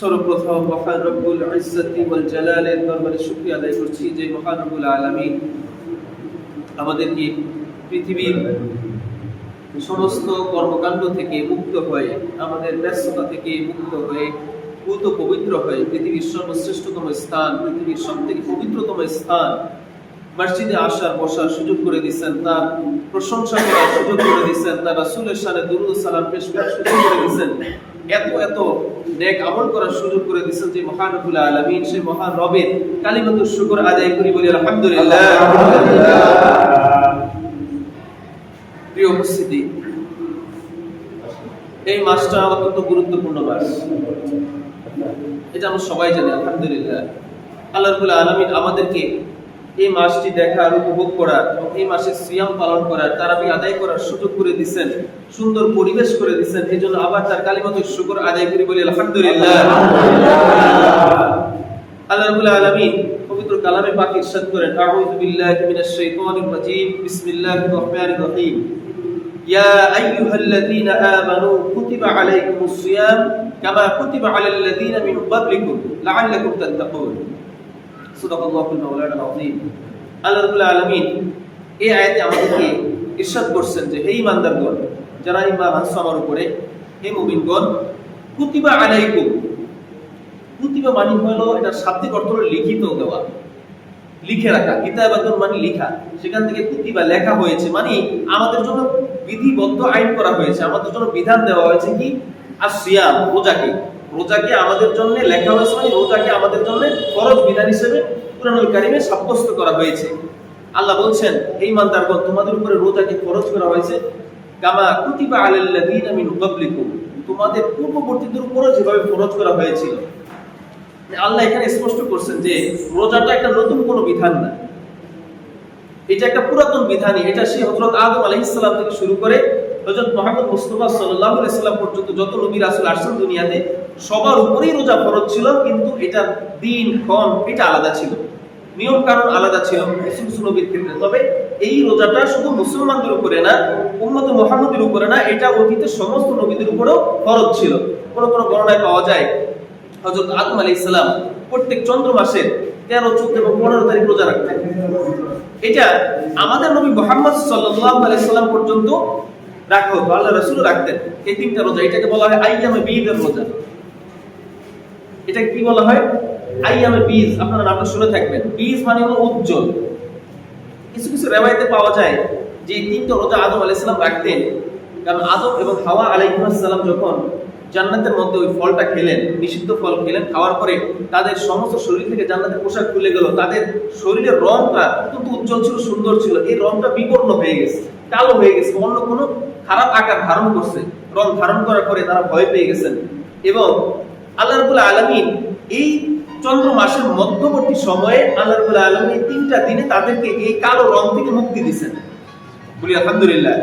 সর্বপ্রথম মহান রব্বুল ইজ্জতি ওয়াল জালালের দরবারে শুকরিয়া আদায় করছি যে মহান রব্বুল আলামিন আমাদেরকে পৃথিবীর সমস্ত কর্মকাণ্ড থেকে মুক্ত হয়ে, আমাদের ব্যস্ততা থেকে মুক্ত হয়ে পবিত্র হয়ে, পৃথিবীর সর্বশ্রেষ্ঠতম স্থান, পৃথিবীর সব থেকে পবিত্রতম স্থান, মসজিদে আসার, বসার সুযোগ করে দিচ্ছেন তার, প্রশংসা করার সুযোগ করে দিচ্ছেন তার, রাসুলের সাথে দুরুদ সালাম পেশ করার সুযোগ করে দিচ্ছেন। এত এত নেক আমল করার সুযোগ করে দিচ্ছেন যে মহান রব্বুল আলামিন, সেই মহান রবের কালিমাতুর শুকর আদায় করি বলি আলহামদুলিল্লাহ। প্রিয় উপস্থিতি, এই মাসটা অত্যন্ত গুরুত্বপূর্ণ মাস। এটা আমরা সবাই জানি, আলহামদুলিল্লাহ। আল্লাহ রবুল আলমিন আমাদেরকে এই মাসটি দেখার, উপভোগ করার এবং এই মাসে সিয়াম পালন করার তারাবি আদায় করার সুযোগ করে দিচ্ছেন সুন্দর পরিবেশ করে দিচ্ছেন এই জন্য আবার তার কালিমতের শুকর আদায় করি বলি আলহামদুলিল্লাহ। আল্লাহ পবিত্র কালামে পাক ইরশাদ করেন, আউযু বিল্লাহি মিনাশ শাইতানির বিসমিল্লাহির রহমানির রহিম। ইয়া আমানু কুতিবা আলাইকুমুস সিয়াম, কামা কুতিবা মিন ক্বাবলিকুম, লাআল্লাকুম তাত্তাকুন। মানে লিখিত দেওয়া, লিখে রাখা, কিতাবাতুন মানে লেখা। সেখান থেকে কুতিবা লেখা হয়েছে মানে আমাদের জন্য বিধিবদ্ধ আইন করা হয়েছে, আমাদের জন্য বিধান দেওয়া হয়েছে কি? আর সিয়াম রোজাকে রোজাকে আমাদের জন্য, লেখা হয়েছে মানে রোজাকে আমাদের জন্য ফরজ বিধান হিসেবে কুরআনুল কারীমে সাব্যস্ত করা হয়েছে। আল্লাহ বলছেন, এই মানদারগণ, তোমাদের উপরে রোজাকে ফরজ করা হয়েছে। কামা কুতিবা আলাল্লাযীনা মিন ক্বাবলিকুম। তোমাদের পূর্ববর্তীদের উপরও যেভাবে ফরজ করা হয়েছিল। আল্লাহ এখানে স্পষ্ট করছেন যে, রোজাটা একটা নতুন কোনো বিধান না। এটা একটা পুরাতন বিধানই। এটা সেই হযরত আদম আলাইহিস সালাম থেকে শুরু করে হযরত মুহাম্মদ মুস্তাফা সাল্লাল্লাহু আলাইহি সাল্লাম পর্যন্ত যত নবী রাসূল আসছেন দুনিয়াতে সবার উপরেই রোজা ফরজ ছিল, কিন্তু এটা দিন, ক্ষণ, এটা আলাদা ছিল। নিয়ম কানুন আলাদা ছিল ক্ষেত্রে। তবে এই রোজাটা শুধু মুসলমানদের উপরে না, উম্মত মুহাম্মদের উপরে না, এটা অতীতে সমস্ত নবীদের উপরেও ফরজ ছিল। কোন কোন গণনায় পাওয়া যায়, হযরত আদম আলী ইসলাম প্রত্যেক চন্দ্র মাসের তেরো, চোদ্দ এবং পনেরো তারিখ রোজা রাখতেন। এটা আমাদের নবী মোহাম্মদ সাল্লাল্লাহু আলাইহি সাল্লাম পর্যন্ত রাখা হতো আল্লাহ রাসূল রাখতেন। এই তিনটা রোজা, এটাকে বলা হয় আইয়ামে বীজের রোজা। এটা কি বলা হয়? আইয়ামে বীজ। আপনারা নামটা শুনে থাকবেন। বীজ মানে হলো উজ্জ্বল। কিছু কিছু রেওয়ায়তে পাওয়া যায় যে তিনটা রোজা আদম আলাইহিস সালাম রাখতেন। কারণ আদম এবং হাওয়া আলাইহিস সালাম যখন জান্নাতের মধ্যে ওই ফলটা খেলেন, নিষিদ্ধ ফল খেলেন, খাওয়ার পরে তাদের সমস্ত শরীর থেকে জান্নাতের পোশাক খুলে গেল। তাদের শরীরের রংটা অত্যন্ত উজ্জ্বল ছিল, সুন্দর ছিল। এই রংটা বিবর্ণ হয়ে গেছে, কালো হয়ে গেছে। অন্য কোনো খারাপ আকার ধারণ করছে। রং ধারণ করার পরে তারা ভয় পেয়ে গেছেন। এবং আল্লাহ রাব্বুল আলামিন এই চন্দ্র মাসের মধ্যবর্তী সময়ে আল্লাহ রাব্বুল আলামিন এই তিনটা দিনে তাদেরকে এই কালো রং থেকে মুক্তি দিয়েছেন। বলি আলহামদুলিল্লাহ।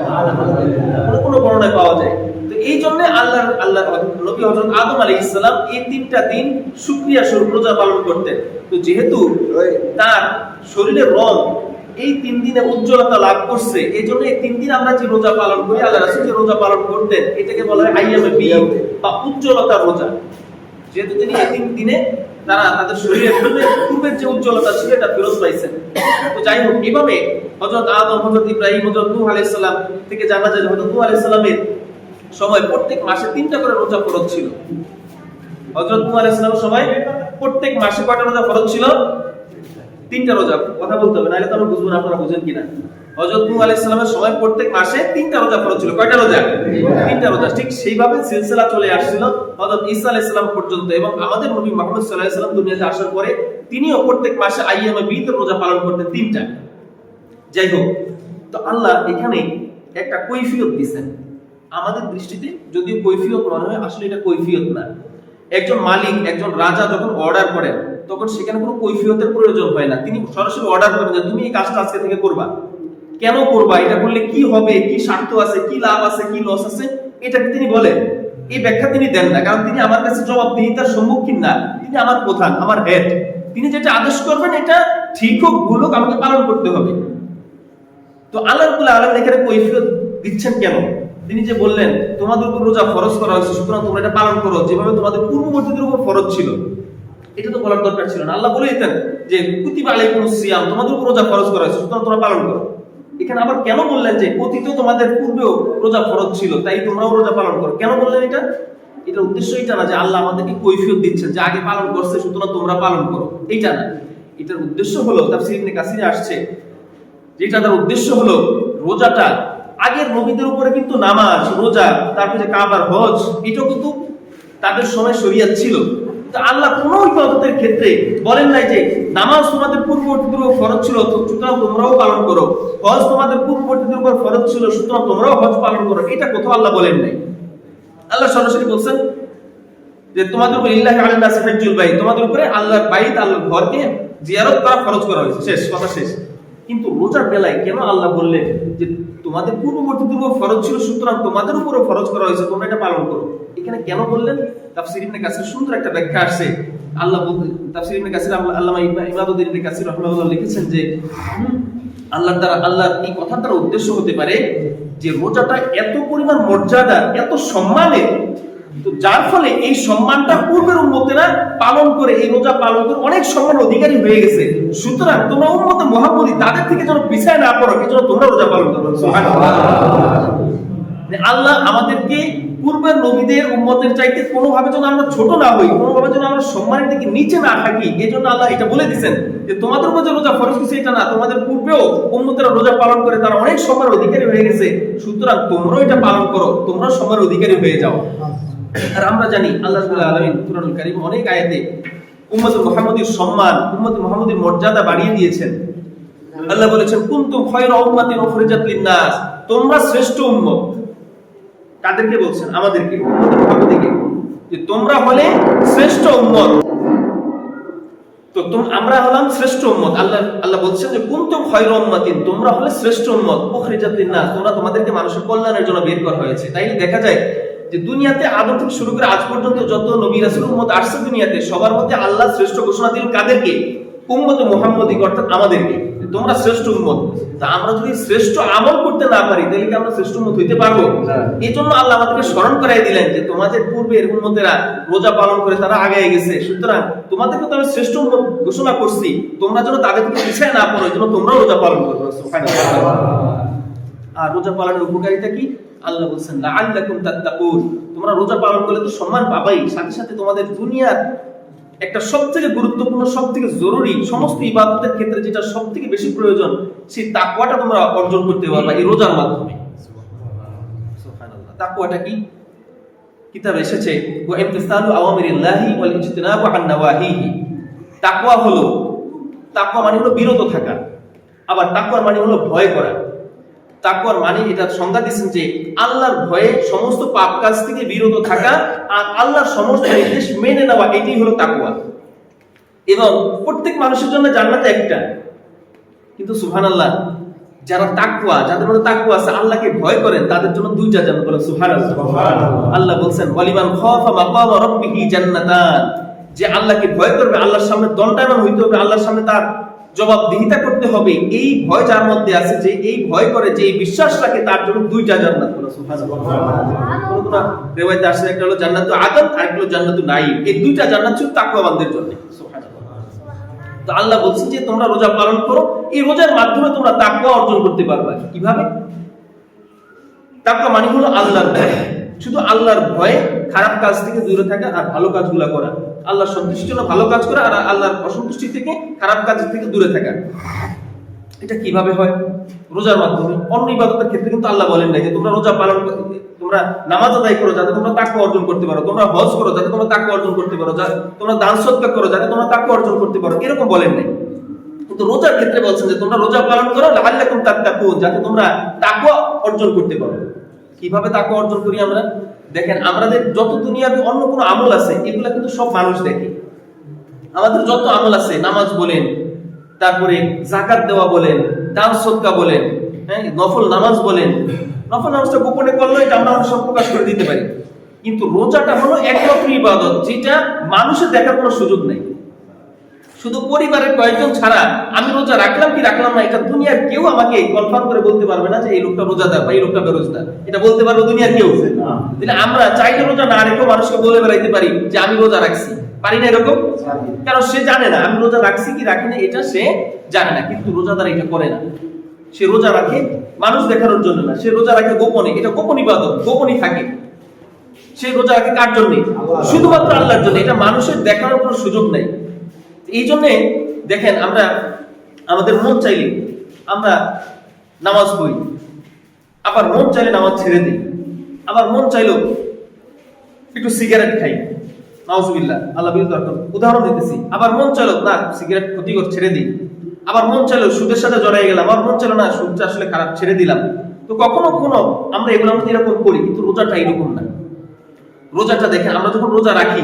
কোনো কোনো পাওয়া যায়। তো এই জন্য আল্লাহ আল্লাহ নবী হযরত আদম আলাইহিস সালাম এই তিনটা দিন শুকরিয়া স্বরূপ রোজা পালন করতেন। তো যেহেতু তার শরীরের রং এই তিন দিনে উজ্জ্বলতা লাভ করছে, এই জন্য এই তিন দিন আমরা যে রোজা পালন করি, আল্লাহ রাসূল যে রোজা পালন করতেন, এটাকে বলা হয় আইয়ামে বিদ বা উজ্জ্বলতা রোজা। যেহেতু তিনি এই দিনে তারা তাদের শরীরের পূর্বের যে উজ্জ্বলতা ছিল এটা ফেরত পাইছেন। তো যাই হোক, এভাবে হযরত আদম, হযরত ইব্রাহিম, হযরত নূহ আলাইহিস সালাম থেকে জানা যায় যে হযরত নূহ আলাইহিস সালামের সময় প্রত্যেক মাসে তিনটা করে রোজা ফরজ ছিল। হযরত নূহ আলাইহিস সালামের সময় প্রত্যেক মাসে কয়টা রোজা ফরজ ছিল? তিনটা রোজা। কথা বলতে হবে, নাহলে তো আমরা বুঝব না, আপনারা বুঝেন কিনা। হযরত নূহ আলাইহিস সালামের সময় প্রত্যেক মাসে তিনটা রোজা ফরজ ছিল। কয়টা রোজা? তিনটা রোজা। ঠিক সেইভাবে সিলসিলা চলে আসছিল হযরত ঈসা আলাইহিস সালাম পর্যন্ত এবং আমাদের নবী মুহাম্মদ সাল্লাল্লাহু আলাইহি দুনিয়াতে আসার পরে তিনিও প্রত্যেক মাসে আইয়ামে বিদ রোজা পালন করতেন তিনটা। যাই হোক, তো আল্লাহ এখানে একটা কৈফিয়ত দিয়েছেন আমাদের দৃষ্টিতে যদিও কৈফিয়ত মনে হয়, আসলে এটা কৈফিয়ত না। একজন মালিক, একজন রাজা যখন অর্ডার করেন, তখন সেখানে কোনো কৈফিয়তের প্রয়োজন হয় না। তিনি সরাসরি অর্ডার করেন যে, তুমি এই কাজটা আজকে থেকে করবা। কেন করবা? এটা করলে কি হবে? কি স্বার্থ আছে? কি লাভ আছে? কি লস আছে? এটাকে তিনি বলেন? এই ব্যাখ্যা তিনি দেন না, কারণ তিনি আমার কাছে জবাবদিহিতার সম্মুখীন না। তিনি আমার প্রধান, আমার হেড তিনি যেটা আদেশ করবেন, এটা ঠিক হোক, ভুল হোক, আমাকে পালন করতে হবে। তো আল্লাহ রাব্বুল আলামিন এখানে কৈফিয়ত দিচ্ছেন কেন? তিনি যে বললেন, তোমাদের উপর রোজা ফরজ করা হয়েছে, সুতরাং তোমরা এটা পালন করো। যেভাবে তোমাদের পূর্ববর্তীদের উপর ফরজ ছিল, এটা তো বলার দরকার ছিল না। আল্লাহ বলে দিতেন যে, কুতিবা আলাইকুম সিয়াম, তোমাদের উপর রোজা ফরজ করা হয়েছে, সুতরাং তোমরা পালন করো। এখানে আবার কেন বললেন যে অতীতেও তোমাদের পূর্বেও রোজা ফরজ ছিল? তাই তোমরাও রোজা পালন করো। কেন বললেন এটা? এটার উদ্দেশ্য এটা না যে আল্লাহ আমাদেরকে কৈফিয়ত দিচ্ছেন যে আগে পালন করছে, সুতরাং তোমরা পালন করো। এইটা না। এটার উদ্দেশ্য হলো, তাফসীর ইবনে কাসিরে আসছে যেটা তার উদ্দেশ্য হলো রোজাটা আগের নবীদের উপরে কিন্তু নামাজ, রোজা, তারপরে কাবার হজ এটাও কিন্তু তাদের সময় শরিয়াত ছিল। আল্লাহ কোন ইবাদতের ক্ষেত্রে বলেন নাই যে নামাজ তোমাদের পূর্ববর্তীদের উপর ফরজ ছিল সুতরাং তোমরাও পালন করো। হজ তোমাদের পূর্ববর্তীদের উপর ফরজ ছিল, সুতরাং তোমরাও হজ পালন করো। এটা কোথাও আল্লাহ বলেন নাই। আল্লাহ সরাসরি বলছেন যে তোমাদের উপর ইল্লাহি নাসি হাজ্জুল বাইত, তোমাদের উপরে আল্লাহর বাইত, আল্লাহর ঘরকে জিয়ারত করা ফরজ করা হয়েছে। শেষ, কথা শেষ। কিন্তু রোজার বেলায় কেন আল্লাহ বললেন যে তোমাদের পূর্ববর্তী উপর ফরজ ছিল সুতরাং তোমাদের উপরও ফরজ করা হয়েছে তোমরা এটা পালন করো। এখানে কেন বললেন? তাফসীর ইবনে কাসির সুন্দর একটা ব্যাখ্যা আসছে। আল্লাহ তাফসীর ইবনে কাসির আল্লাহ- আল্লামা ইবা- ইমাদুদ্দিন ইবনে কাসির রাহিমাহুল্লাহ লিখেছেন যে হুম, আল্লাহর দ্বারা আল্লাহর এই কথার দ্বারা উদ্দেশ্য হতে পারে যে রোজাটা এত পরিমাণ মর্যাদা এত সম্মানের তো যার ফলে এই সম্মানটা পূর্বের উন্মতেরা পালন করে, এই রোজা পালন করে অনেক সম্মান অধিকারী হয়ে গেছে। সুতরাং তোমরা উন্মতে মহাপতি তাদের থেকে যেন পিছায় না পড়ো, এই জন্য তোমরা রোজা পালন করো। আল্লাহ আমাদেরকে পূর্বের নবীদের উম্মতের চাইতে কোনোভাবে যেন আমরা ছোট না হই, কোনোভাবে যেন আমরা সম্মানের দিকে নিচে না থাকি, এই জন্য আল্লাহ এটা বলে দিচ্ছেন যে, তোমাদের উপর রোজা ফরজ কিছু এটা না, তোমাদের পূর্বেও উম্মতেরা রোজা পালন করে, তারা অনেক সম্মানের অধিকারী হয়ে গেছে। সুতরাং তোমরাও এটা পালন করো, তোমরাও সম্মানের অধিকারী হয়ে যাও। আর আমরা জানি আল্লাহ আলামিন অনেক আয়াতে উম্মতুল সম্মান, উম্মতুল মুহাম্মাদির মর্যাদা বাড়িয়ে দিয়েছেন। আল্লাহ বলেছেন, কুনতুম খায়রা উম্মাতিন উখরিজাত তোমরা শ্রেষ্ঠ উম্মত। কাদেরকে বলছেন? আমাদেরকে যে তোমরা হলে শ্রেষ্ঠ উম্মত। তো আমরা হলাম শ্রেষ্ঠ উম্মত। আল্লাহ আল্লাহ বলছেন যে, কুনতুম খায়রা উম্মাতিন? তোমরা হলে শ্রেষ্ঠ উম্মত। উখরিজাত লিন-নাস। তোমরা তোমাদেরকে মানুষের কল্যাণের জন্য বের করা হয়েছে। তাই দেখা যায় যে দুনিয়াতে আদম থেকে শুরু করে আজ পর্যন্ত যত নবী রাসূল উম্মত আসছে দুনিয়াতে সবার মধ্যে আল্লাহ শ্রেষ্ঠ ঘোষণা দিলেন কাদেরকে? উম্মত মুহাম্মদিক অর্থাৎ আমাদেরকে। যে তোমরা শ্রেষ্ঠ উম্মত। তা আমরা যদি শ্রেষ্ঠ আমল করতে না পারি তাহলে কি আমরা শ্রেষ্ঠ উম্মত হইতে পারব? এই জন্য আল্লাহ আমাদেরকে স্মরণ করাই দিলেন যে তোমাদের পূর্বের উম্মতেরা রোজা পালন করে তারা আগে গেছে। সুতরাং তোমাদেরকে তো আমি শ্রেষ্ঠ উম্মত ঘোষণা করছি। তোমরা যেন তাদের থেকে পিছিয়ে না পড়ো এই জন্য তোমরাও রোজা পালন করো। সুবহানাল্লাহ। আর রোজা পালনের উপকারিতা কি? আল্লাহ বলছেন, লাআল্লাকুম তাত্তাকুন। তোমরা রোজা পালন করলে তো সম্মান পাবাই। সাথে সাথে তোমাদের দুনিয়ার একটা সবথেকে গুরুত্বপূর্ণ, সবথেকে জরুরি সমস্ত ইবাদতের ক্ষেত্রে যেটা সবথেকে বেশি প্রয়োজন, সেই তাকওয়াটা তোমরা অর্জন করতে পারবা এই রোজার মাধ্যমে। তাকওয়াটা কি? কিতাবে এসেছে, ওয়া ইমতিসালু আওয়ামিরিল্লাহি ওয়াল ইজতিনাবু আন নাওয়াহিহি। হলো, তাকওয়া মানে হলো বিরত থাকা। আবার তাকওয়ার মানে হলো ভয় করা। তাকওয়ার মানে এটা সংজ্ঞা দিচ্ছেন যে আল্লাহর ভয়ে সমস্ত পাপ কাজ থেকে বিরত থাকা আর আল্লাহর সমস্ত নির্দেশ মেনে নেওয়া এটাই হলো তাকওয়া। এবং প্রত্যেক মানুষের জন্য জান্নাতে একটা। কিন্তু সুহান আল্লাহ যারা তাকুয়া যাদের মধ্যে তাকুয়া আছে আল্লাহকে ভয় করেন তাদের জন্য দুইটা জান্নাত বলেন সুবহানাল্লাহ। আল্লাহ বলছেন ওয়ালিমান খাফা মাকাম রাব্বিহি জান্নাতান। যে আল্লাহকে ভয় করবে আল্লাহর সামনে দণ্ডায়মান হইতে হবে আল্লাহর সামনে তার জবাবদিহিতা করতে হবে। এই ভয় যার মধ্যে আছে যে, এই ভয় করে যে, এই বিশ্বাস রাখে, তার জন্য দুইটা জান্নাত বলে সুবহানাল্লাহ। রিওয়ায়াতে আসছে একটা হলো জান্নাতু আদম আর একটা হলো জান্নাতু নাঈম। এই দুইটা জান্নাত শুধু তাকওয়াবানদের জন্য। তো আল্লাহ বলছেন যে, তোমরা রোজা পালন করো। এই রোজার মাধ্যমে তোমরা তাকওয়া অর্জন করতে পারবে। কীভাবে? তাকওয়া মানে হলো আল্লাহর ভয়। শুধু আল্লাহর ভয়ে খারাপ কাজ থেকে দূরে থাকা আর ভালো কাজগুলো করা। আল্লাহর সন্তুষ্টির জন্য ভালো কাজ করা আর আল্লাহর অসন্তুষ্টি থেকে, খারাপ কাজ থেকে দূরে থাকা। এটা কীভাবে হয়? রোজার মাধ্যমে। অন্য ইবাদতের ক্ষেত্রে কিন্তু আল্লাহ বলেন নাই যে তোমরা রোজা পালন তোমরা নামাজ আদায় করো যাতে তোমরা তাকওয়া অর্জন করতে পারো। তোমরা হজ করো যাতে তোমরা তাকওয়া অর্জন করতে পারো। তোমরা দান সৎকার করো যাতে তোমরা তাকওয়া অর্জন করতে পারো। এরকম বলেন নাই। কিন্তু রোজার ক্ষেত্রে বলছেন যে তোমরা রোজা পালন করো, লাআল্লাকুম তাত্তাকুন, যাতে তোমরা তাকওয়া অর্জন করতে পারো। কীভাবে তাকওয়া অর্জন করি আমরা? দেখেন, আমাদের যত দুনিয়াবি অন্য কোনো আমল আছে, এগুলা কিন্তু সব মানুষ দেখে। আমাদের যত আমল আছে, নামাজ বলেন, তারপরে জাকাত দেওয়া বলেন, দান সদকা বলেন হ্যাঁ নফল নামাজ বলেন, নফল নামাজটা গোপনে করলে এটা আমরা সব প্রকাশ করে দিতে পারি। কিন্তু রোজাটা হলো একমাত্র ইবাদত, যেটা মানুষের দেখার কোনো সুযোগ নেই। শুধু পরিবারের কয়েকজন ছাড়া আমি রোজা রাখলাম কি রাখলাম না এটা দুনিয়ার কেউ আমাকে কনফার্ম করে বলতে পারবে না যে এই লোকটা রোজাদার বা এই লোকটা বেরোজদার এটা বলতে পারবে দুনিয়ার কেউ। তাহলে আমরা চাইলে রোজা না রেখেও মানুষকে বলে বেড়াইতে পারি যে আমি রোজা রাখছি। পারি না এরকম? কারণ সে জানে না আমি রোজা রাখছি কি রাখি না এটা সে জানে না। কিন্তু রোজাদার এটা করে না। সে রোজা রাখে মানুষ দেখানোর জন্য না। সে রোজা রাখে গোপনে। এটা গোপন ইবাদত গোপনই থাকে। সে রোজা রাখে কার জন্য। শুধুমাত্র আল্লাহর জন্য। এটা মানুষের দেখানোর কোনো সুযোগ নেই। এই জন্যে দেখেন আমরা, আমাদের মন চাইলে আমরা নামাজ পড়ি। আবার মন চাইলে নামাজ ছেড়ে দিই। আবার মন চাইলো একটু সিগারেট খাই। নাউজুবিল্লাহ, আল্লাহ বিরুদ্ধে উদাহরণ দিতেছি। আবার মন চাইলো না সিগারেট ক্ষতিকর ছেড়ে দিই। আবার মন চাইলো সুদের সাথে জড়াই গেলাম। আবার মন চাইলো না, সুদটা আসলে খারাপ ছেড়ে দিলাম। তো কখনো কখনো আমরা এগুলো মধ্যে এরকম করি, কিন্তু রোজাটা এরকম না। রোজাটা দেখেন, আমরা যখন রোজা রাখি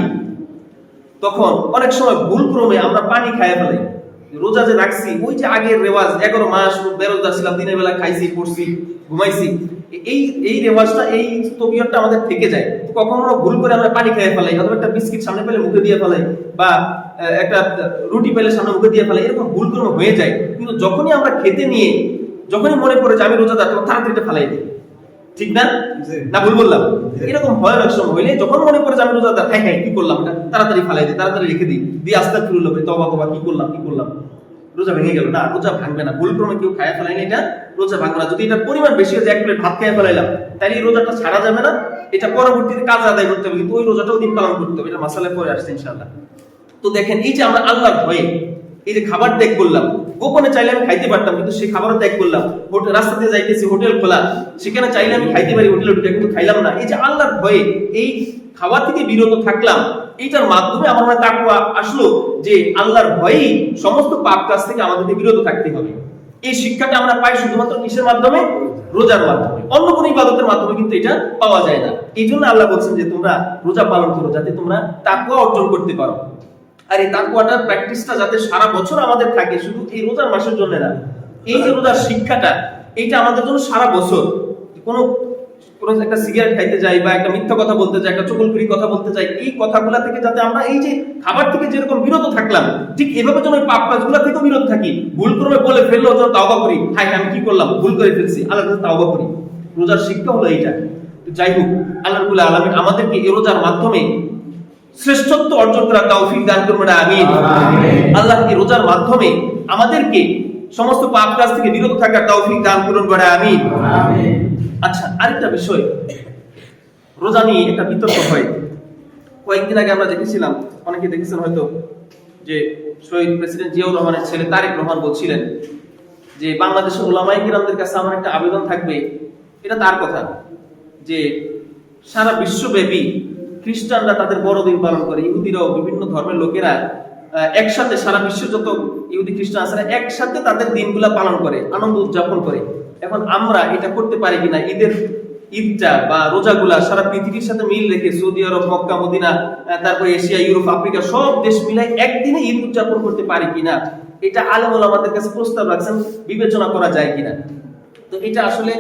তখন অনেক সময় ভুল ক্রমে আমরা পানি খাইয়ে ফেলাই। রোজা যে রাখছি, ওই যে আগের রেওয়াজ, এগারো মাস বেরোজগার ছিলাম দিনের বেলা খাইছি, পড়ছি, ঘুমাইছি, এই এই রেওয়াজটা, এই তবিয়তটা আমাদের থেকে যায়। কখনো ভুল করে আমরা পানি খাইয়ে ফেলাই, অথবা একটা বিস্কিট সামনে পেলে মুখে দিয়ে ফেলাই, বা একটা রুটি পেলে সামনে মুখে দিয়ে ফেলাই, এরকম ভুল ক্রমে হয়ে যায়। কিন্তু যখনই আমরা খেতে নিয়ে, যখনই মনে পড়ে যে আমি রোজাদার, তখন তাড়াতাড়ি এটা ফেলাই দিই। ঠিক না? না ভুল বললাম। এরকম হয় অনেক সময় হইলে যখন মনে যে আমি রোজাদার হ্যাঁ হ্যাঁ কি করলাম এটা? তাড়াতাড়ি ফালাই দিই তাড়াতাড়ি রেখে দিই। দিয়ে আস্তে ফিরুল হবে তবা তবা কি করলাম কি করলাম? রোজা ভেঙে গেল না? রোজা ভাঙবে না। ভুল ক্রমে কেউ খায় ফেলাই না এটা রোজা ভাঙবে না। যদি এটার পরিমাণ বেশি হয়ে যায় এক প্লেট ভাত খেয়ে ফেলাইলাম তাহলে এই রোজাটা ছাড়া যাবে না। এটা পরবর্তীতে কাজ আদায় করতে হবে কিন্তু ওই রোজাটাও দিন পালন করতে হবে। এটা মাসালায় পরে আসছে ইনশাআল্লাহ। তো দেখেন এই যে আমরা আল্লাহর ভয়ে এই যে খাবার ত্যাগ করলাম, গোপনে চাইলে আমি খাইতে পারতাম, কিন্তু সেই খাবারও ত্যাগ করলাম। রাস্তা দিয়ে যাইতেছি, হোটেল খোলা, সেখানে চাইলে আমি খাইতে পারি হোটেলে ঢুকে কিন্তু খাইলাম না। এই যে আল্লাহর ভয়ে এই খাওয়া থেকে বিরত থাকলাম, এইটার মাধ্যমে আমার মনে তাকুয়া আসলো, যে আল্লাহর ভয়েই সমস্ত পাপ কাজ থেকে আমাদেরকে বিরত থাকতে হবে। এই শিক্ষাটা আমরা পাই শুধুমাত্র কিসের মাধ্যমে? রোজার মাধ্যমে। অন্য কোনো ইবাদতের মাধ্যমে কিন্তু এটা পাওয়া যায় না। এই জন্য আল্লাহ বলছেন যে তোমরা রোজা পালন করো, যাতে তোমরা তাকুয়া অর্জন করতে পারো। আর এই তাকুয়াটার প্র্যাকটিসটা যাতে সারা বছর আমাদের থাকে, শুধু এই রোজার মাসের জন্য না। এই যে রোজার শিক্ষাটা, এইটা আমাদের জন্য সারা বছর। কোনো কোনো একটা সিগারেট খাইতে যাই বা একটা মিথ্যা কথা বলতে যাই, একটা চকুলখুরি কথা বলতে যাই, এই কথাগুলা থেকে যাতে আমরা এই যে খাবার থেকে যেরকম বিরত থাকলাম, ঠিক এভাবে যেন ওই পাপ কাজগুলা থেকে বিরত থাকি। ভুল করে বলে ফেলল যেন তাওবা করি। হাই আমি কি করলাম? ভুল করে ফেলছি। আল্লাহ কাছে তাওবা করি। রোজার শিক্ষা হলো এইটা। যাই হোক, আল্লাহ আলামিন আমাদেরকে এই রোজার মাধ্যমে শ্রেষ্ঠত্ব অর্জন করা তৌফিক দান করবেন আমিন। আল্লাহ এই রোজার মাধ্যমে আমাদেরকে সমস্ত পাপ কাজ থেকে বিরত থাকার তৌফিক দান করুন বড় আমিন। আচ্ছা আরেকটা বিষয়। রোজা নিয়ে একটা বিতর্ক হয়। কয়েকদিন আগে আমরা দেখেছিলাম অনেকে দেখেছেন হয়তো যে শহীদ প্রেসিডেন্ট জিয়াউর রহমানের ছেলে তারেক রহমান বলছিলেন যে বাংলাদেশের ওলামাই কিরামদের কাছে আমার একটা আবেদন থাকবে। এটা তার কথা। যে সারা বিশ্বব্যাপী খ্রিস্টানরা তাদের বড়দিন পালন করে, ইহুদিরাও বিভিন্ন ধর্মের লোকেরা একসাথে সারা বিশ্ব যত ইহুদি খ্রিস্টান আছে একসাথে তাদের দিনগুলা পালন করে, আনন্দ উদযাপন করে। এখন আমরা এটা করতে পারি কিনা, ঈদের ঈদটা বা রোজাগুলা সারা পৃথিবীর সাথে মিল রেখে সৌদি আরব, মক্কা, মদিনা তারপর এশিয়া, ইউরোপ, আফ্রিকা সব দেশ মিলাই একদিনে ঈদ উদযাপন করতে পারি কিনা, এটা আলেমুল আমাদের কাছে প্রস্তাব রাখছেন, বিবেচনা করা যায় কিনা। তো এটা আসলে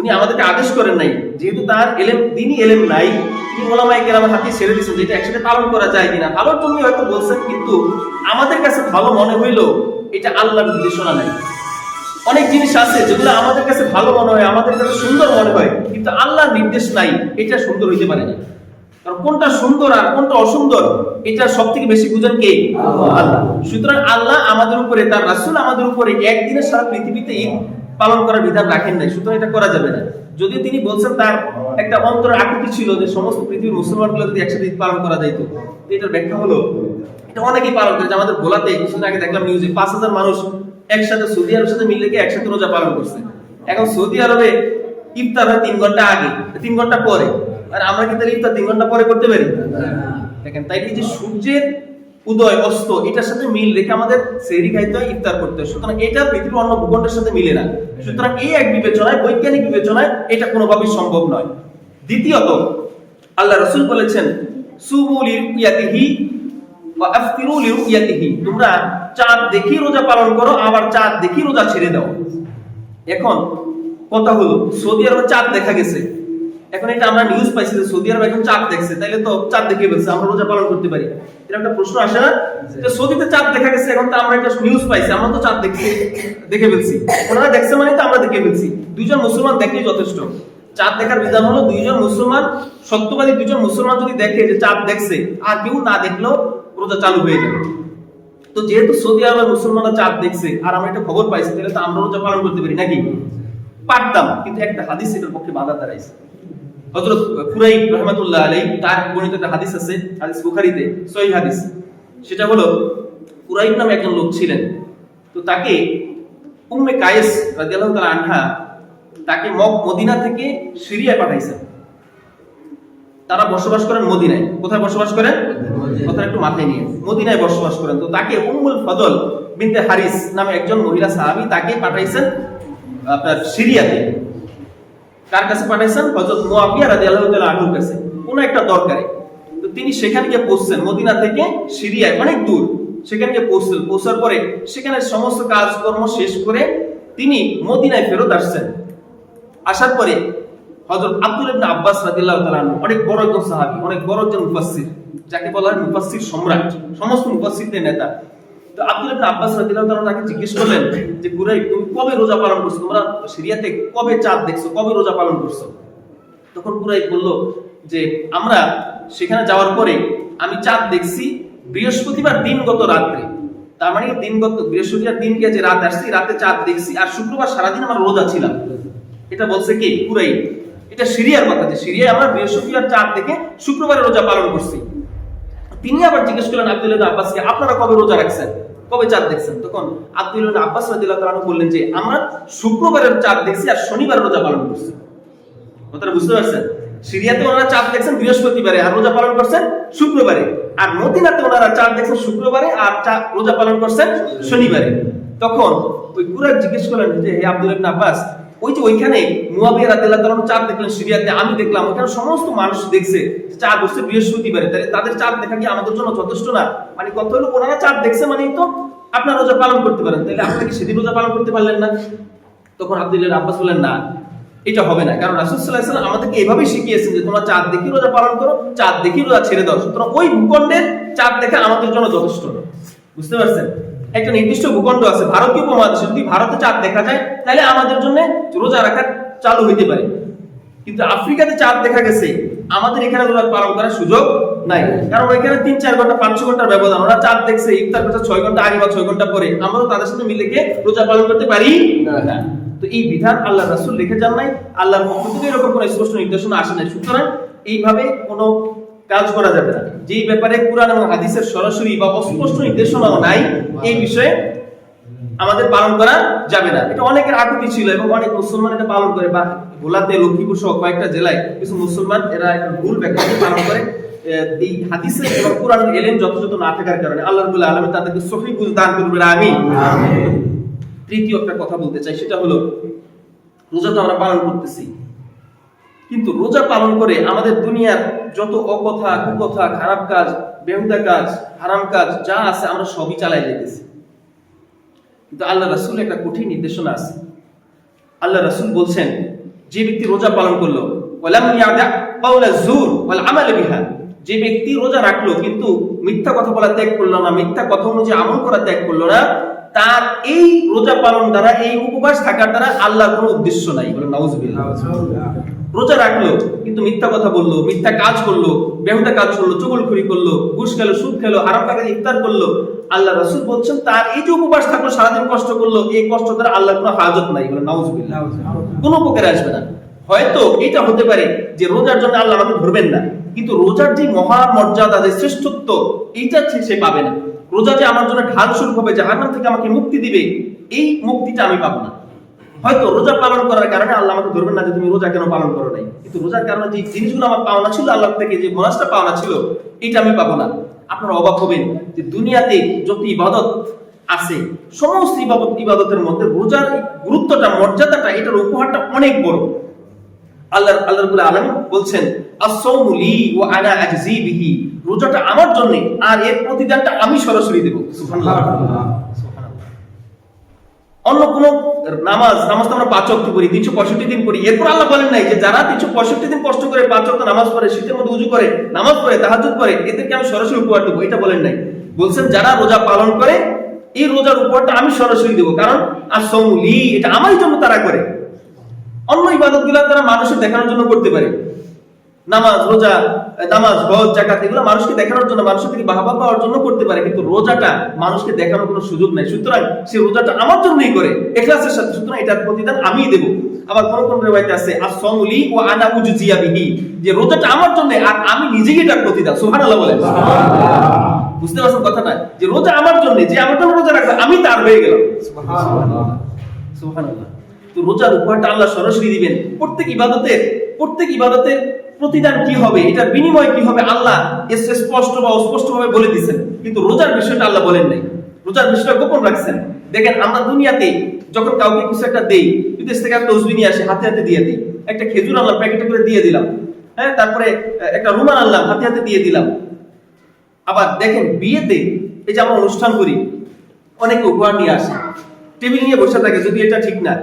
উনি আমাদেরকে আদেশ করেন নাই। যেহেতু তার এলেম, তিনি এলেম নাই, তিনি ওলামাই কেরামের হাতে ছেড়ে দিয়েছেন যেটা একসাথে পালন করা যায় কিনা। ভালোর জন্য হয়তো বলছেন, কিন্তু আমাদের কাছে ভালো মনে হইল এটা আল্লাহর নির্দেশনা নাই। অনেক জিনিস আছে যেগুলো আমাদের কাছে ভালো মনে হয়, আমাদের কাছে সুন্দর মনে হয়, কিন্তু আল্লাহর নির্দেশ নাই, এটা সুন্দর হইতে পারে না। কারণ কোনটা সুন্দর আর কোনটা অসুন্দর, এটা সব থেকে বেশি বুঝেন কে? আল্লাহ। সুতরাং আল্লাহ আমাদের উপরে, তার রাসুল আমাদের উপরে একদিনে সারা পৃথিবীতে পালন করার বিধান রাখেন নাই, সুতরাং এটা করা যাবে না। যদিও তিনি বলছেন তার একটা অন্তর আকুতি ছিল যে সমস্ত পৃথিবীর মুসলমানগুলো যদি একসাথে ঈদ পালন করা যাইতো, তো এটার ব্যাখ্যা হলো, এটা অনেকেই পালন করে, যে আমাদের ভোলাতে কিছুদিন আগে দেখলাম নিউজে পাঁচ হাজার মানুষ একসাথে সৌদি আরবের সাথে মিলে গিয়ে একসাথে রোজা পালন করছে। এখন সৌদি আরবে ইফতার হয় তিন ঘণ্টা আগে, তিন ঘণ্টা পরে। আর আমরা কি তাহলে ইফতার তিন ঘণ্টা পরে করতে পারি? দেখেন তাই এই যে সূর্যের উদয়, অস্ত, এটার সাথে মিল রেখে আমাদের সেহরি খাইতে হয়, ইফতার করতে হয়। সুতরাং এটা পৃথিবীর অন্য ভূখণ্ডের সাথে মিলে না। সুতরাং এই এক বিবেচনায়, বৈজ্ঞানিক বিবেচনায় এটা কোনোভাবেই সম্ভব নয়। দ্বিতীয়ত, আল্লাহ রসুল বলেছেন সুবুলি ইয়াতিহি লিরুয়াতিহি তোমরা চাঁদ দেখি রোজা পালন করো, আবার চাঁদ দেখি রোজা ছেড়ে দাও। এখন কথা হলো, সৌদি আরবে চাঁদ দেখা গেছে। এখন এটা আমরা নিউজ পাইছি যে সৌদি আরব এখন চাঁদ দেখছে তাইলে তো চাঁদ দেখে ফেলছে আমরা রোজা পালন করতে পারি। এটা একটা প্রশ্ন আসে না? যে সৌদিতে চাঁদ দেখা গেছে এখন তো আমরা একটা নিউজ পাইছি আমরা তো চাঁদ দেখছি দেখে ফেলছি। ওনারা দেখছে মানে তো আমরা দেখে ফেলছি। দুইজন মুসলমান দেখলেই যথেষ্ট। চাঁদ দেখার বিধান হলো দুইজন মুসলমান সত্যবাদী দুইজন মুসলমান যদি দেখে যে চাঁদ দেখছে আর কেউ না দেখলেও রোজা চালু হয়ে যাবে। তো যেহেতু সৌদি আরবের মুসলমানরা চাঁদ দেখছে আর আমরা একটা খবর পাইছি তাহলে তো আমরা রোজা পালন করতে পারি নাকি? পারতাম কিন্তু একটা হাদিস এটার পক্ষে বাধা দাঁড়াইছে। হযরত কুরাইব রহমাতুল্লাহ আলাইহি তার বর্ণিত একটা হাদিস আছে হাদিস বুখারীতে সহিহ হাদিস। সেটা হলো কুরাইব নামে একজন লোক ছিলেন। তো তাকে উম্মে কায়েস রাদিয়াল্লাহু তাআলা আনহা তাকে মক মদিনা থেকে সিরিয়ায় পাঠাইছেন। তারা বসবাস করেন মদিনায়। কোথায় বসবাস করেন? কথা একটু মাথায় নিয়ে। মদিনায় বসবাস করেন। তো তাকে উম্মুল ফদল বিনতে হারিস নামে একজন মহিলা সাহাবী তাকে পাঠাইছেন আপনার সিরিয়াতে। কার কাছে পাঠাইছেন? হযরত মুয়াবিয়া রাদিয়াল্লাহু তাআলা আনহুর কাছে। কোন একটা দরকারে। তো তিনি সেখানে গিয়ে পৌঁছছেন। মদিনা থেকে সিরিয়ায়, অনেক দূর। সেখানে গিয়ে পৌঁছলেন পৌঁছার পরে সেখানে সমস্ত কাজকর্ম শেষ করে তিনি মদিনায় ফেরত আসছেন। আসার পরে হযরত আব্দুল ইবনে আব্বাস রাদিয়াল্লাহু তাআলা আনহু, অনেক বড় একজন সাহাবী, অনেক বড় একজন মুফাসসির, যাকে বলা হয় মুফাসসির সম্রাট। সমস্ত মুফাসসিরদের নেতা। তো আব্দুল ইবনে আব্বাস রাদিয়াল্লাহু তাআলা তাকে জিজ্ঞেস করলেন যে তুমি কবে রোজা পালন করছ? তোমরা কবে চাঁদ দেখছ? কবে রোজা পালন করছ? তখন বলল যে, আমরা সেখানে যাওয়ার পরে আমি চাঁদ দেখছি বৃহস্পতিবার দিনগত রাত্রে। তার মানে দিনগত, বৃহস্পতিবার দিন যে রাত আসছি রাতে চাঁদ দেখছি আর শুক্রবার সারাদিন আমার রোজা ছিলাম। এটা বলছে কি কুরাইব এটা সিরিয়ার কথা যে, সিরিয়ায় আমরা বৃহস্পতিবার চাঁদ দেখে শুক্রবারে রোজা পালন করছি। তিনি আবার জিজ্ঞেস করলেন আব্দুল আব্বাসকে, আপনারা কবে রোজা রাখছেন? কবে চাঁদ দেখছেন? তখন আব্দুল আব্বাস তাআলা বললেন যে, আমরা শুক্রবারের চাঁদ দেখছি আর শনিবার রোজা পালন করছি। কথাটা বুঝতে পারছেন? সিরিয়াতে ওনারা চাঁদ দেখছেন বৃহস্পতিবারে আর রোজা পালন করছেন শুক্রবারে। আর মদিনাতে ওনারা চাঁদ দেখছেন শুক্রবারে আর রোজা পালন করছেন শনিবারে। তখন ওই কুরাক জিজ্ঞেস করলেন যে আব্দুল আব্বাস ওই যে ওইখানে মুয়াবিয়া রাদিয়াল্লাহু তাআলা চাঁদ দেখলেন সিরিয়াতে, আমি দেখলাম ওখানে সমস্ত মানুষ দেখছে চাঁদ হচ্ছে বৃহস্পতিবারে। তাহলে তাদের চাঁদ দেখা কি আমাদের জন্য যথেষ্ট না? মানে কত হলো ওনারা চাঁদ দেখছে মানে তো আপনার রোজা পালন করতে পারেন। তাহলে আপনি কি সেদিন রোজা পালন করতে পারলেন না? তখন আব্দুল্লাহ আব্বাস বললেন, না, এটা হবে না। কারণ রাসূল সাল্লাল্লাহু আলাইহি ওয়াসাল্লাম আমাদেরকে এভাবেই শিখিয়েছেন যে, তোমরা চাঁদ দেখি রোজা পালন করো, চাঁদ দেখি রোজা ছেড়ে দাও। সুতরাং ওই ভূখণ্ডের চাঁদ দেখা আমাদের জন্য যথেষ্ট বুঝতে পারছেন? একটা নির্দিষ্ট ভূখণ্ড আছে ভারতীয় উপমহাদেশে যদি ভারতে চাঁদ দেখা যায় তাহলে আমাদের জন্য রোজা রাখা চালু হইতে পারে। কিন্তু আফ্রিকাতে চাঁদ দেখা গেছে আমাদের এখানে রোজা পালন করার সুযোগ নাই। কারণ ওইখানে তিন চার ঘণ্টা পাঁচ ছ ঘণ্টার ব্যবধান। ওরা চাঁদ দেখছে ইফতার করছে ছয় ঘণ্টা আগে বা ছয় ঘণ্টা পরে। আমরাও তাদের সাথে মিলে গিয়ে রোজা পালন করতে পারি না। তো এই বিধান আল্লাহ রাসূল লিখে যান নাই। আল্লাহর পক্ষ থেকে এরকম কোনো স্পষ্ট নির্দেশনা আসে নাই। সুতরাং এইভাবে কোনো কাজ করা যাবে না। যেই ব্যাপারে কোরআন এবং হাদিসের সরাসরি বা অস্পষ্ট নির্দেশনাও নাই এই বিষয়ে আমাদের পালন করা যাবে না। এটা অনেকের আকুতি ছিল এবং অনেক মুসলমান এটা পালন করে বা ভোলাতে লক্ষ্মীপুর সহ কয়েকটা জেলায় কিছু মুসলমান এরা ভুল ব্যাখ্যা পালন করে। এই হাদিসে এবং কোরআন এলেন যথাযথ না থাকার কারণে আল্লাহ রাব্বুল আলামিন তাদেরকে সহি বুঝ দান করবেন আমিন। তৃতীয় একটা কথা বলতে চাই সেটা হলো রোজা তো আমরা পালন করতেছি। কিন্তু রোজা পালন করে আমাদের দুনিয়ার যত অকথা, কুকথা, খারাপ কাজ, বেহুদা কাজ, হারাম কাজ, যা আছে আমরা সবই চালাই যেতেছি। কিন্তু আল্লাহ রাসূল একটা কঠিন নির্দেশনা আছে। আল্লাহ রাসূল বলছেন, যে ব্যক্তি রোজা পালন করল যে ব্যক্তি রোজা রাখল, কিন্তু মিথ্যা কথা বলা ত্যাগ করল না, মিথ্যা কথা অনুযায়ী আমল করা ত্যাগ করল না তার এই রোজা পালন দ্বারা, এই উপবাস থাকার দ্বারা আল্লাহর কোনো উদ্দেশ্য নাই। বলে নাউজুবিল্লাহ রোজা রাখল, কিন্তু মিথ্যা কথা বলল, মিথ্যা কাজ করল, বেহুদা কাজ করল চুগলখড়ি করল, ঘুষ খেলো, সুদ খেলো, হারাম টাকা ইফতার করল। আল্লাহ রাসূল বলছেন, তার এই যে উপবাস থাকল, সারাদিন কষ্ট করল, এই কষ্ট দ্বারা আল্লাহর কোনো হাজত নাই, বলে নাউজুবিল্লাহ কোনো উপকারে আসবে না। হয়তো এটা হতে পারে যে রোজার জন্য আল্লাহ আমাকে ধরবেন না, কিন্তু রোজার যে মহা মর্যাদা, যে শ্রেষ্ঠত্ব, এইটা সে পাবে না। রোজা যে আমার জন্য ঢাল স্বরূপ হবে, জাহান্নাম থেকে আমাকে মুক্তি দিবে, এই মুক্তিটা আমি পাবো না। হয়তো রোজা পালন করার কারণে আল্লাহ আমাকে ধরবেন না যে তুমি রোজা কেন পালন করো নাই। কিন্তু রোজার কারণে যে জিনিসগুলো আমার পাওনা ছিল আল্লাহ থেকে যে বোনাসটা পাওনা ছিল, এটা আমি পাবো না। আপনারা অবাক হবেন যে দুনিয়াতে যত ইবাদত আছে, সমস্ত ইবাদত ইবাদতের মধ্যে রোজার গুরুত্বটা, মর্যাদাটা, এটার উপহারটা অনেক বড়। আল্লাহ আল্লাহ রাব্বুল আলামিন বলছেন আস-সাওমু লি ওয়া আনা আজজি বিহি। রোজাটা আমার জন্য আর এর প্রতিদানটা আমি সরাসরি দেব। সুবহানাল্লাহ। সুবহানাল্লাহ। অন্য কোন নামাজ নামাজ তো আমরা পাঁচ করি দিন করি এরপর আল্লাহ বলেন নাই যে যারা তিনশো পঁয়ষট্টি দিন কষ্ট করে পাঁচ নামাজ পড়ে শীতের মধ্যে উজু করে নামাজ পড়ে তাহাজুদ করে এদেরকে আমি সরাসরি উপহার দেবো এটা বলেন নাই। বলছেন যারা রোজা পালন করে এই রোজার উপহারটা আমি সরাসরি দেবো। কারণ আর সমুলি এটা আমার জন্য তারা করে। অন্য ইবাদতগুলা তারা মানুষের দেখানোর জন্য করতে পারে। নামাজ রোজা নামাজ হজ জাকাত এগুলো মানুষকে দেখানোর জন্য মানুষের থেকে বাহবা পাওয়ার জন্য করতে পারে কিন্তু রোজাটা মানুষকে দেখানোর কোনো সুযোগ নাই। সুতরাং সে রোজাটা আমার জন্যই করে এখলাসের সাথে। সুতরাং এটার প্রতিদান আমিই দেব। আবার কোন কোন রেওয়ায়তে আছে আসসামুলি ও আনা উজজিয়া বিহি যে রোজাটা আমার জন্য আর আমি নিজেই এটার প্রতিদান। সুবহানাল্লাহ বলেন। বুঝতে পারছেন কথাটা যে রোজা আমার জন্য যে আমার জন্য রোজা রাখবে আমি তার হয়ে গেলাম। সুবহানাল্লাহ। তো রোজার উপহারটা আল্লাহ সরাসরি দিবেন। প্রত্যেক ইবাদতের প্রত্যেক ইবাদতের প্রতিদান কি হবে? এটার বিনিময় কি হবে? আল্লাহ স্পষ্ট বা অস্পষ্ট ভাবে বলে দিয়েছেন। কিন্তু রোজার বিষয়টা আল্লাহ বলেন নাই। রোজার বিষয়টা গোপন রাখছেন। দেখেন, আমরা দুনিয়াতে যখন কাউকে কিছু একটা দেই বিদেশ থেকে একটা উজবি নিয়ে আসে, হাতে হাতে দিয়ে দিই। একটা খেজুর আনলাম, প্যাকেটে করে দিয়ে দিলাম। হ্যাঁ তারপরে একটা রুমাল আনলাম, হাতে হাতে দিয়ে দিলাম। আবার দেখেন, বিয়েতে এই যে আমরা অনুষ্ঠান করি, অনেকে উপহার নিয়ে আসে। টেবিল নিয়ে বসে থাকে, যদি এটা ঠিক না।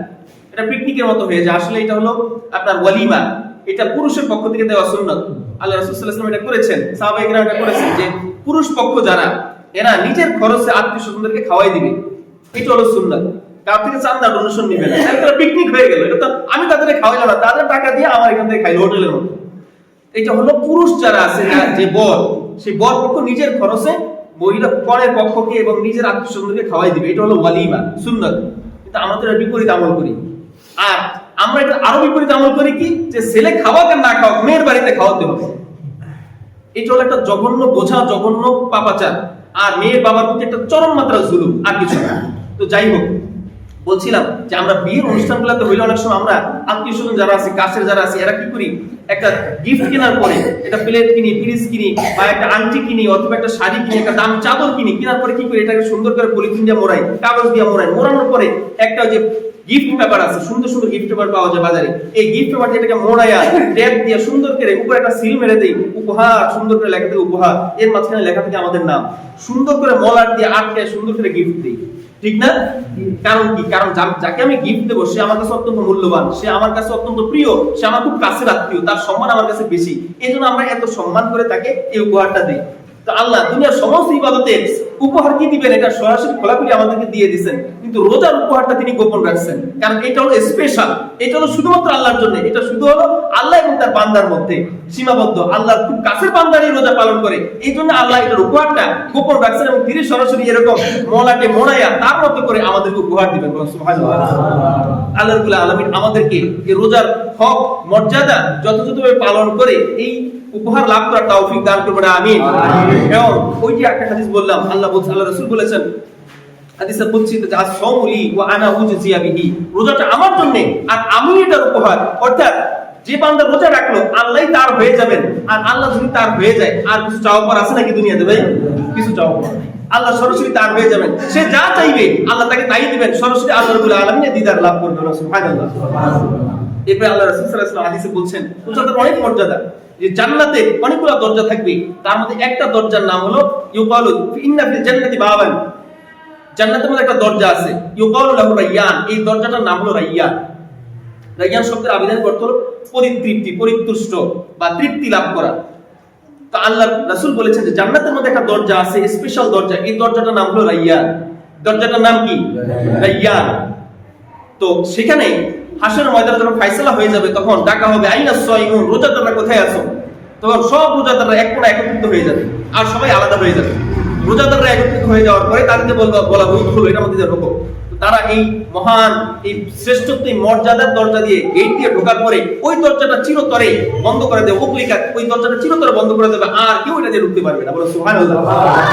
এটা পিকনিকের মতো হয়ে যায়। আসলে এটা হলো আপনার ওয়ালিমা। এটা পুরুষের পক্ষ থেকে দেওয়া সুন্নত। আল্লাহ রাসূল সাল্লাল্লাহু আলাইহি ওয়াসাল্লাম এটা করেছেন। সাহাবায়ে এটা করেছেন যে পুরুষ পক্ষ যারা, এরা নিজের খরচে আত্মীয় স্বজনদেরকে খাওয়াই দিবে। এটা হলো সুন্নত। কার থেকে নিবে না। তাহলে পিকনিক হয়ে গেল। এটা তো আমি তাদের না। তাদের টাকা দিয়ে আমার এখান থেকে খাইলো হোটেলের মতো এটা হলো পুরুষ যারা আছে যা- যে বর, সেই বর পক্ষ নিজের খরচে মহিলা পরের পক্ষকে এবং নিজের আত্মীয় স্বজনকে খাওয়াই দিবে। এটা হলো ওয়ালিমা, সুন্নত। কিন্তু আমরা তো বিপরীত আমল করি। আর আমরা এটা আরও বিপরীত আমল করি কি? যে ছেলে খাওয়াক আর না খাওয়াক, মেয়ের বাড়িতে খাওয়াতে হবে। এটা হলো একটা জঘন্য, বোঝা জঘন্য পাপাচার। আর মেয়ের বাবার প্রতি একটা চরম মাত্রা জুলুম, আর কিছু না। তো যাই হোক, বলছিলাম যে আমরা বিয়ের হইলে অনেক সময় আমরা আত্মীয় স্বজন যারা আছে, কাছের যারা এরা কি করি? একটা গিফট কেনার পরে, একটা প্লেট কিনি ফ্রিজ কিনি, বা একটা আংটি কিনি, অথবা একটা শাড়ি কিনি, একটা দাম চাদর কিনি, কেনার পরে কি করি? এটাকে সুন্দর করে পলিথিন দিয়ে মোড়াই, কাগজ দিয়ে মোড়াই। মোড়ানোর পরে একটা যে গিফট পেপার আছে, সুন্দর সুন্দর গিফট পেপার পাওয়া যায় বাজারে। এই গিফট পেপার এটাকে মোড়াইয়া ট্যাপ দিয়ে সুন্দর করে উপরে একটা সিল মেরে দেই, উপহার, সুন্দর করে লেখা থাকে উপহার। এর মাঝখানে লেখা থাকে আমাদের নাম। সুন্দর করে মলার দিয়ে আটকে সুন্দর করে গিফট দিই। ঠিক না? কারণ কি? কারণ যাকে আমি গিফট দেবো, সে আমার কাছে অত্যন্ত মূল্যবান, সে আমার কাছে অত্যন্ত প্রিয়, সে আমার খুব কাছের আত্মীয়, তার সম্মান আমার কাছে বেশি। এই জন্য আমরা এত সম্মান করে তাকে এই উপহারটা দিই। তো আল্লাহ দুনিয়ার সমস্ত ইবাদতে উপহার কি দিবেন? এটা সরাসরি খোলাখুলি আমাদেরকে দিয়ে দিয়েছেন। কিন্তু রোজার উপহারটা তিনি গোপন রাখছেন। কারণ এটা হলো স্পেশাল এটা হলো শুধুমাত্র আল্লাহর জন্য। এটা শুধু হলো আল্লাহ এবং তার বান্দার মধ্যে। সীমাবদ্ধ। আল্লাহর খুব কাছের বান্দারই রোজা পালন করে। এই জন্য আল্লাহ এটার উপহারটা গোপন রাখছেন এবং তিনি সরাসরি এরকম মলাকে মোড়াইয়া তার মতো করে আমাদেরকে উপহার দিবেন। আল্লাহ আলামিন আমাদেরকে রোজার হক, মর্যাদা যথাযথভাবে পালন করে এই উপহার লাভ করার তৌফিক দান করবেন আমিন। এবং ওই যে একটা হাদিস বললাম আল্লাহ বলছেন আল্লাহ রাসূল বলেছেন হাদিসে বলছি যে আস-সাওমুলি ওয়া আনা উজজিয়া বিহি। রোজাটা আমার জন্য আর আমি এটার উপহার। অর্থাৎ যে বান্দা রোজা রাখল আল্লাহই তার হয়ে যাবেন। আর আল্লাহ যদি তার হয়ে যায় আর কিছু চাওয়া পাওয়ার আছে নাকি দুনিয়াতে ভাই? কিছু চাওয়া নেই। আল্লাহ সরাসরি তার হয়ে যাবেন। সে যা চাইবে আল্লাহ তাকে তাই দিবেন। সরাসরি আল্লাহ রাব্বুল আলামিনের দিদার লাভ করবে সুবহানাল্লাহ। এরপরে আল্লাহ রাসূল সাল্লাল্লাহু আলাইহি ওয়াসাল্লাম হাদিসে বলছেন রোজাদের অনেক মর্যাদা। যে জান্নাতে অনেকগুলো দরজা থাকবে তার মধ্যে একটা দরজার নাম হলো ইউকালু ইন্না ফিল জান্নাতি বাবান। জান্নাতের মধ্যে একটা দরজা আছে ইউকালু লাহু রাইয়ান। এই দরজাটার নাম হলো রাইয়ান। রাইয়ান শব্দের আবেদন করতে হলো পরিতৃপ্তি পরিতুষ্ট বা তৃপ্তি লাভ করা। তো আল্লাহ রাসূল বলেছেন যে জান্নাতের মধ্যে একটা দরজা আছে স্পেশাল দরজা। এই দরজাটার নাম হলো রাইয়ান। দরজাটার নাম কি? রাইয়ান। তো সেখানে হাসরের ময়দানে যখন ফাইসলা হয়ে যাবে, তখন ডাকা হবে, আইনা সাইমুন রোজাদাররা কোথায় আছো? তখন সব রোজাদাররা এক কোণা একত্রিত হয়ে যাবে, আর সবাই আলাদা হয়ে যাবে। রোজাদাররা একত্রিত হয়ে যাওয়ার পরে তাদেরকে বলা হলো এটা ঢোকো তো তারা এই মহান এই শ্রেষ্ঠত্ব এই মর্যাদার দরজা দিয়ে গেট দিয়ে ঢোকার পরে ওই দরজাটা চিরতরে বন্ধ করে দেবে। উপলিকা ওই দরজাটা চিরতরে বন্ধ করে দেবে। আর কেউ এটা দিয়ে ঢুকতে পারবে না। বলো সুবহানাল্লাহ।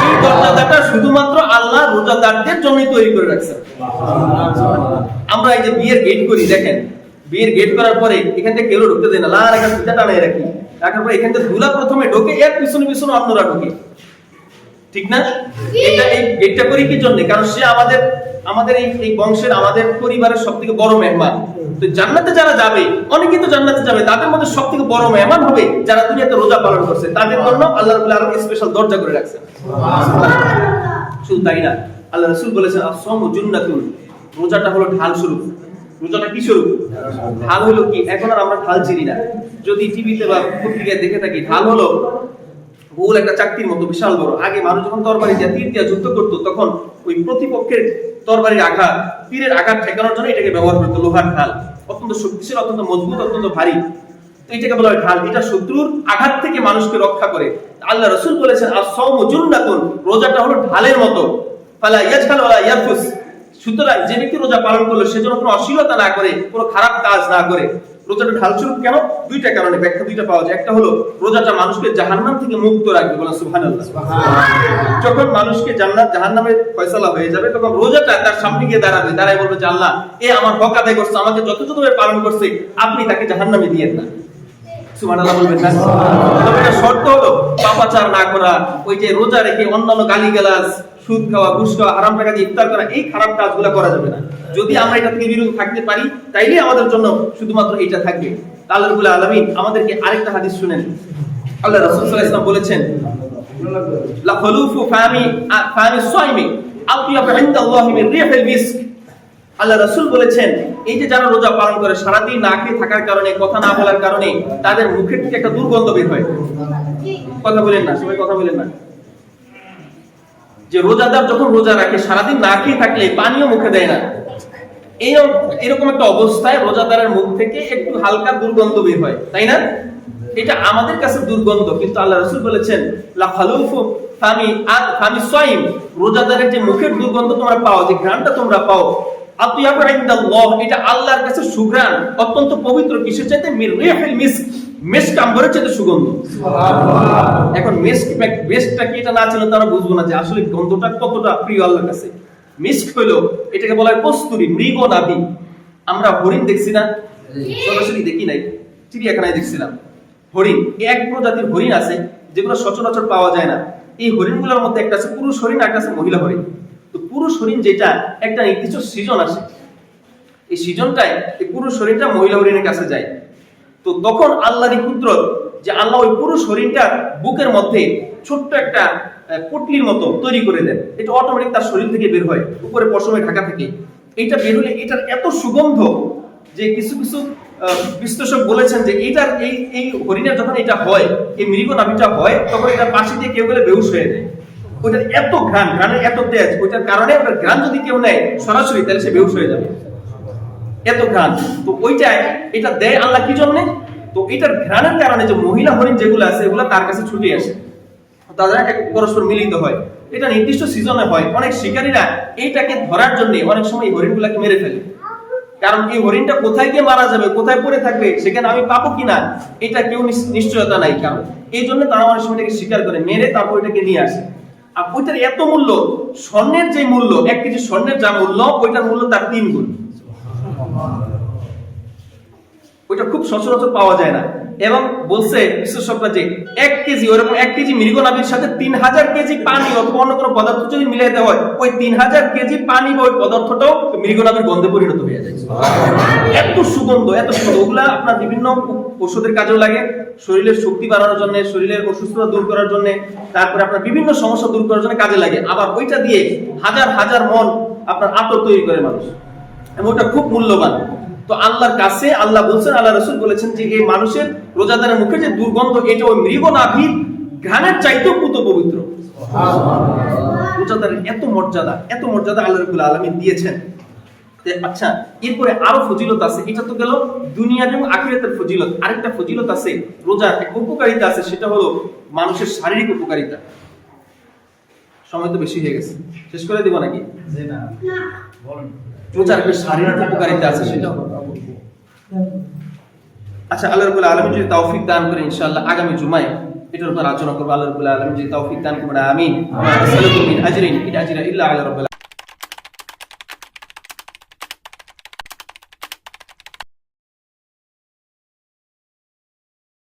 এই দরজাটা শুধুমাত্র আল্লাহ রোজাদারদের জন্যই তৈরি করে রাখছেন। আমরা এই যে বিয়ের গেট করি দেখেন বিয়ের গেট করার পরে এখান থেকে কেউ ঢুকতে দেয় না। লাল একটা ফিতা টানাই রাখি। রাখার পরে এখান থেকে ধুলা প্রথমে ঢোকে এর পিছনে পিছনে অন্যরা ঢোকে। ঠিক না? এটা এই গেটটা করি কি জন্য? কারণ সে আমাদের আমাদের এই এই বংশের আমাদের পরিবারের সব থেকে বড় মেহমান। তো জান্নাতে যারা যাবে অনেকেই তো জান্নাতে যাবে তাদের মধ্যে সব থেকে বড় মেহমান হবে যারা দুনিয়াতে রোজা পালন করছে। তাদের জন্য আল্লাহ রাব্বুল আলামিন স্পেশাল দরজা করে রাখছেন। শুধু তাই না আল্লাহ রাসূল বলেছেন আস-সাওমু জুন্নাতুন। রোজাটা হলো ঢাল স্বরূপ। রোজাটা কি স্বরূপ? ঢাল হলো কি? এখন আর আমরা ঢাল চিনি না। যদি টিভিতে বা পত্রিকায় দেখে থাকি ঢাল হলো গোল একটা চাকতির মতো বিশাল বড়। আগে মানুষ যখন তরবারি দিয়ে তীর দিয়ে যুদ্ধ করতো তখন ওই প্রতিপক্ষের তরবারির আঘাত তীরের আঘাত ঠেকানোর জন্য এটাকে ব্যবহার করতো, লোহার ঢাল। অত্যন্ত শক্তিশালী, অত্যন্ত মজবুত, অত্যন্ত ভারী। তো এটাকে বলা হয় ঢাল। এটা শত্রুর আঘাত থেকে মানুষকে রক্ষা করে। আল্লাহ রসুল বলেছেন আর সৌম রোজাটা হলো ঢালের মতো। ফালা ইয়াজহাল ওয়ালা ইয়ারফুস সুতরাং যে ব্যক্তি রোজা পালন করল, সে যেন কোনো অশ্লীলতা না করে, কোনো খারাপ কাজ না করে। রোজাটা ঢাল স্বরূপ কেন? দুইটা কারণে ব্যাখ্যা দুইটা পাওয়া যায়। একটা হলো রোজাটা মানুষকে জাহান্নাম থেকে মুক্ত রাখবে বলেন সুবহানাল্লাহ। যখন মানুষকে জান্নাত জাহান্নামের ফয়সালা হয়ে যাবে তখন রোজাটা তার সামনে গিয়ে দাঁড়াবে। দাঁড়ায় বলবে যে আল্লাহ এ আমার হক আদায় করছে আমাকে যথাযথভাবে পালন করছে আপনি তাকে জাহান্নামে দিয়েন না। সুবহানাল্লাহ বলবেন না? তবে শর্ত হলো পাপাচার না করা ওই যে রোজা রেখে অন্যান্য গালিগালাজ সুদ খাওয়া, ঘুষ খাওয়া, হারাম টাকা দিয়ে ইফতার করা, এই খারাপ কাজগুলো করা যাবে না। যদি আমরা এটা থেকে বিরত থাকতে পারি, তাইলে আমাদের জন্য শুধুমাত্র এইটা থাকবে। আল্লাহ আলামিন আমাদেরকে আরেকটা হাদিস শুনেন। আল্লাহ রাসূল সাল্লাল্লাহু বলেছেন লা ফামি ফামি মিস্ক। আল্লাহ বলেছেন, এই যে যারা রোজা পালন করে, সারাদিন না খেয়ে থাকার কারণে, কথা না বলার কারণে, তাদের মুখের থেকে একটা দুর্গন্ধ বের হয়। কথা বলেন না, সবাই কথা বলেন না। যে রোজাদার যখন রোজা রাখে, সারাদিন না খেয়ে থাকলে পানিও মুখে দেয় না। এই এরকম একটা অবস্থায় রোজাদারের মুখ থেকে একটু হালকা দুর্গন্ধ বের হয়, তাই না? এটা আমাদের কাছে দুর্গন্ধ, কিন্তু আল্লাহ রসুল বলেছেন রোজাদারের যে মুখের দুর্গন্ধ তোমরা পাও, যে ঘ্রাণটা তোমরা পাও, আতিয়াবু ইনদাল্লাহ এটা আল্লাহর কাছে সুঘ্রাণ, অত্যন্ত পবিত্র, কিসের চাইতে? মির মেস্ক আম্বরের চাইতে সুগন্ধ। এখন মেস্ক বেস্টটা কি এটা না ছিল তারা বুঝব না যে আসলে গন্ধটা কতটা প্রিয় আল্লাহর কাছে। মিস্ক হলো এটাকে বলা হয় কস্তুরি মৃগ নাভি। আমরা হরিণ দেখছি না? সরাসরি দেখি নাই চিড়িয়াখানায় দেখছিলাম। হরিণ এক প্রজাতির হরিণ আছে যেগুলো সচরাচর পাওয়া যায় না। এই হরিণগুলোর মধ্যে একটা আছে পুরুষ হরিণ একটা আছে মহিলা হরিণ। তো পুরুষ হরিণ যেটা একটা নির্দিষ্ট সিজন আসে। এই সিজনটায় এই পুরুষ হরিণটা মহিলা হরিণের কাছে যায়। তো তখন আল্লাহরই কুদরত যে আল্লাহ ওই পুরো হরিণটার বুকের মধ্যে ছোট্ট একটা পুটলির মতো তৈরি করে দেন। এটা অটোমেটিক তার শরীর থেকে বের হয়, উপরে পশমে ঢাকা থেকে। এইটা বের হলে এটার এত সুগন্ধ যে কিছু কিছু বিশ্লেষক বলেছেন যে এইটার এই এই হরিণের যখন এটা হয়, এই মৃগ নাভিটা হয়, তখন এটা পাশে দিয়ে কেউ গেলে বেহুশ হয়ে যায়। ওইটার এত ঘ্রাণ, ঘ্রাণের এত তেজ, ওইটার কারণে ওটার ঘ্রাণ যদি কেউ নেয় সরাসরি, তাহলে সে বেহুশ হয়ে যাবে। এত ঘ্রাণ। তো ওইটাই এটা দেয় আল্লাহ কি জন্য? তো এটার ঘ্রাণের কারণে যে মহিলা হরিণ যেগুলো আছে, এগুলো তার কাছে ছুটে আসে। তারা এক পরস্পর মিলিত হয়। এটা নির্দিষ্ট সিজনে হয়। অনেক শিকারীরা এইটাকে ধরার জন্য অনেক সময় হরিণগুলাকে মেরে ফেলে। কারণ এই হরিণটা কোথায় গিয়ে মারা যাবে, কোথায় পড়ে থাকবে, সেখানে আমি পাবো কিনা এটা কেউ নিশ- নিশ্চয়তা নাই কারণ। এই জন্য তারা অনেক সময় এটাকে শিকার করে, মেরে তারপর এটাকে নিয়ে আসে। আর ওইটার এত মূল্য, স্বর্ণের যে মূল্য, এক কেজি স্বর্ণের যা মূল্য, ওইটার মূল্য তার তিন গুণ। ওইটা খুব সচরাচর পাওয়া যায় না। এবং বলছে বিশেষজ্ঞরা যে এক কেজি ওরকম এক কেজি মৃগ নাভির সাথে তিন হাজার কেজি পানি অথবা অন্য কোনো পদার্থ যদি মিলিয়ে দেওয়া হয়, ওই তিন হাজার কেজি পানি বা ওই পদার্থটাও মৃগ নাভির গন্ধে পরিণত হয়ে যায়। এত সুগন্ধ এত সুগন্ধ। ওগুলা আপনার বিভিন্ন ওষুধের কাজেও লাগে। শরীরের শক্তি বাড়ানোর জন্য, শরীরের অসুস্থতা দূর করার জন্য, তারপরে আপনার বিভিন্ন সমস্যা দূর করার জন্য কাজে লাগে। আবার ওইটা দিয়ে হাজার হাজার মন আপনার আতর তৈরি করে মানুষ। এবং ওটা খুব মূল্যবান। তো আল্লাহর কাছে আল্লাহ বলছেন আল্লাহ রসুল বলেছেন যে এই মানুষের রোজাদারের মুখে যে দুর্গন্ধ এটা ওই মৃগ নাভির ঘ্রাণের চাইতেও পুত পবিত্র। রোজাদারের এত মর্যাদা এত মর্যাদা আল্লাহ রবুল আলমী দিয়েছেন। আচ্ছা এরপরে আরও ফজিলত আছে। এটা তো গেল দুনিয়ার এবং আখিরাতের ফজিলত। আরেকটা ফজিলত আছে রোজার এক উপকারিতা আছে সেটা হলো মানুষের শারীরিক উপকারিতা। সময় তো বেশি হয়ে গেছে। শেষ করে দিব নাকি? রোজার একটা শারীরিক উপকারিতা আছে সেটা আচ্ছা আল্লাহ রবুল আলমী যদি তৌফিক দান করে ইনশাআল্লাহ আগামী জুমায়, এটার উপর আলোচনা করব। আল্লাহ রবুল আলমী যদি তৌফিক দান করে, আমিন। আজরিন। ইল্লা আলা রাব্বিল